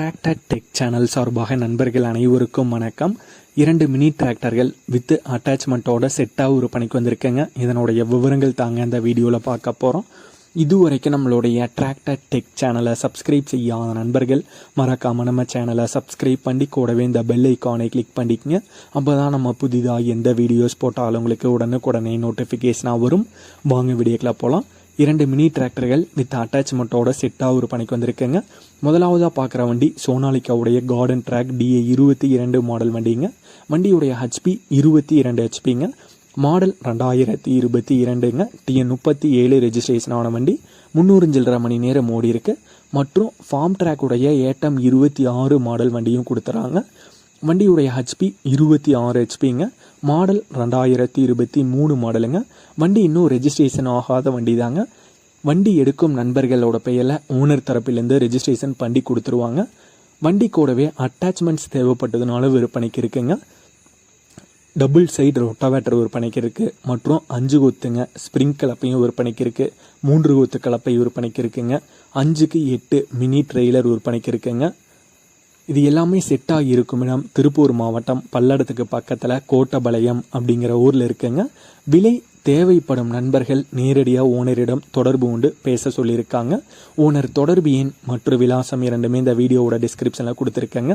Tractor tech channel சார்பாக நண்பர்கள் அனைவருக்கும் வணக்கம். இரண்டு மினி டிராக்டர்கள் வித்து அட்டாச்மெண்ட்டோட செட்டாக ஒரு பணிக்கு வந்திருக்கேங்க. இதனுடைய விவரங்கள் தாங்க இந்த வீடியோவில் பார்க்க போகிறோம் இதுவரைக்கும் நம்மளுடைய டிராக்டர் டெக் சேனலை சப்ஸ்கிரைப் செய்யாத நண்பர்கள் மறக்காமல் நம்ம சேனலை சப்ஸ்கிரைப் பண்ணி கூடவே இந்த பெல் ஐக்கானை கிளிக் பண்ணிக்கங்க. அப்போ தான் நம்ம புதிதாக எந்த வீடியோஸ் போட்டாலும் உங்களுக்கு உடனுக்குடனே நோட்டிஃபிகேஷனாக வரும். வாங்க வீடியோக்கில் போகலாம் இரண்டு மினி டிராக்டர்கள் வித் அட்டாச்மெண்ட்டோட செட்டாக ஒரு பணிக்கு வந்திருக்குங்க. முதலாவதாக பார்க்குற வண்டி சோனாலிக்காவுடைய கார்டன் ட்ராக் டிஏ இருபத்தி இரண்டு மாடல் வண்டிங்க. வண்டியுடைய ஹெச்பி இருபத்தி இரண்டு ஹெச்பிங்க மாடல் ரெண்டாயிரத்தி இருபத்தி இரண்டுங்க. டிஎன் முப்பத்தி ஏழு ரெஜிஸ்ட்ரேஷன் ஆன வண்டி. முந்நூறு சில்லரை மணி நேரம் ஓடி இருக்கு மற்றும் ஃபார்ம் ட்ராக்குடைய ஏட்டம் இருபத்தி ஆறு மாடல் வண்டியும் கொடுத்துறாங்க. வண்டியுடைய ஹெச்பி இருபத்தி ஆறு ஹெச்பிங்க மாடல் ரெண்டாயிரத்தி இருபத்தி மூணு மாடலுங்க. வண்டி இன்னும் ரெஜிஸ்ட்ரேஷன் ஆகாத வண்டி தாங்க வண்டி எடுக்கும் நண்பர்களோட பெயரில் ஓனர் தரப்பிலேருந்து ரெஜிஸ்ட்ரேஷன் பண்ணி கொடுத்துருவாங்க. வண்டி கூடவே அட்டாச்மெண்ட்ஸ் தேவைப்பட்டதுனால விற்பனைக்கு இருக்குங்க. டபுள் சைடு ரொட்டாவேட்டர் விற்பனைக்கு இருக்குது மற்றும் அஞ்சு கொத்துங்க ஸ்ப்ரிங் கலப்பையும் விற்பனைக்கு இருக்குது மூன்று கொத்து கலப்பை விற்பனைக்கு இருக்குங்க. அஞ்சுக்கு எட்டு மினி ட்ரெய்லர் விற்பனைக்கு இருக்குங்க. இது எல்லாமே செட்டாக இருக்கும் இடம் திருப்பூர் மாவட்டம் பல்லடத்துக்கு பக்கத்தில் கோட்டபாளையம் அப்படிங்கிற ஊரில் இருக்குங்க. விலை தேவைப்படும் நண்பர்கள் நேரடியாக ஓனரிடம் தொடர்பு கொண்டு பேச சொல்லியிருக்காங்க. ஓனர் தொடர்பு எண் மற்றும் விலாசம் இரண்டுமே இந்த வீடியோவோட டிஸ்கிரிப்ஷனில் கொடுத்துருக்கேங்க.